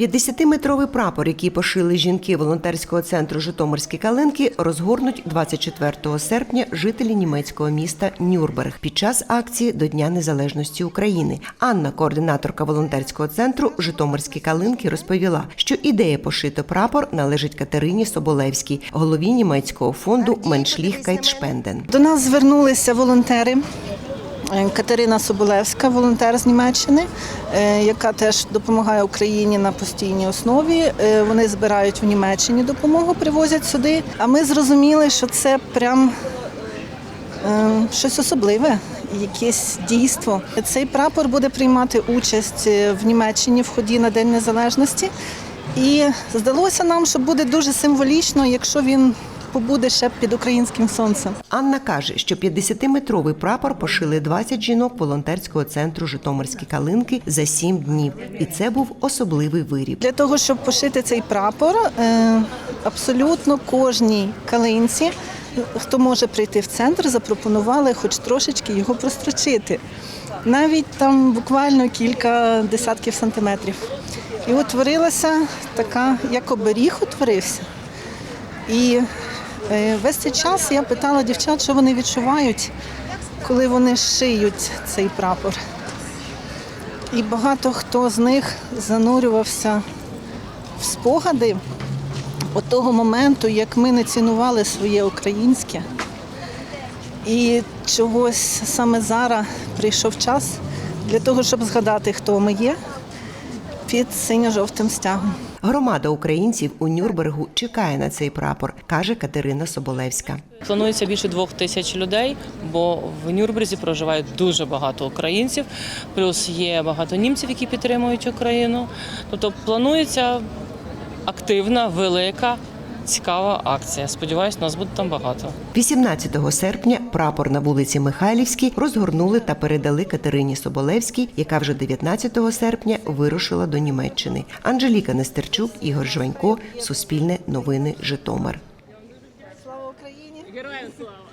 50-метровий прапор, який пошили жінки волонтерського центру Житомирські калинки, розгорнуть 24 серпня жителі німецького міста Нюрнберг під час акції до Дня Незалежності України. Анна, координаторка волонтерського центру Житомирські калинки, розповіла, що ідея пошити прапор належить Катерині Соболевській, голові німецького фонду Меншліхкайтшпенден. До нас звернулися волонтери. Е, Катерина Соболевська, волонтер з Німеччини, е, яка теж допомагає Україні на постійній основі. Е, Вони збирають в Німеччині допомогу, привозять сюди. А ми зрозуміли, що це прям щось особливе, якесь дійство. Цей прапор буде приймати участь в Німеччині в ході на День Незалежності. І здалося нам, що буде дуже символічно, якщо він побуде ще під українським сонцем. Анна каже, що 50-метровий прапор пошили 20 жінок волонтерського центру Житомирські калинки за 7 днів, і це був особливий виріб. Для того, щоб пошити цей прапор, е, абсолютно кожній калинці, хто може прийти в центр, запропонували хоч трошечки його прострочити. Навіть там буквально кілька десятків сантиметрів. І утворилася така, як оберіг утворився. І весь цей час я питала дівчат, що вони відчувають, коли вони шиють цей прапор. І багато хто з них занурювався в спогади от того моменту, як ми не цінували своє українське. І чогось саме зараз прийшов час для того, щоб згадати, хто ми є під синьо-жовтим стягом. Громада українців у Нюрнбергу чекає на цей прапор, каже Катерина Соболевська. Планується більше двох тисяч людей, бо в Нюрнберзі проживають дуже багато українців, плюс є багато німців, які підтримують Україну. Тобто планується активна, велика, цікава акція. Сподіваюсь, нас буде там багато. 18 серпня прапор на вулиці Михайлівській розгорнули та передали Катерині Соболевській, яка вже 19 серпня вирушила до Німеччини. Анжеліка Нестерчук, Ігор Жванько, Суспільне новини, Житомир. Слава Україні! Героям слава!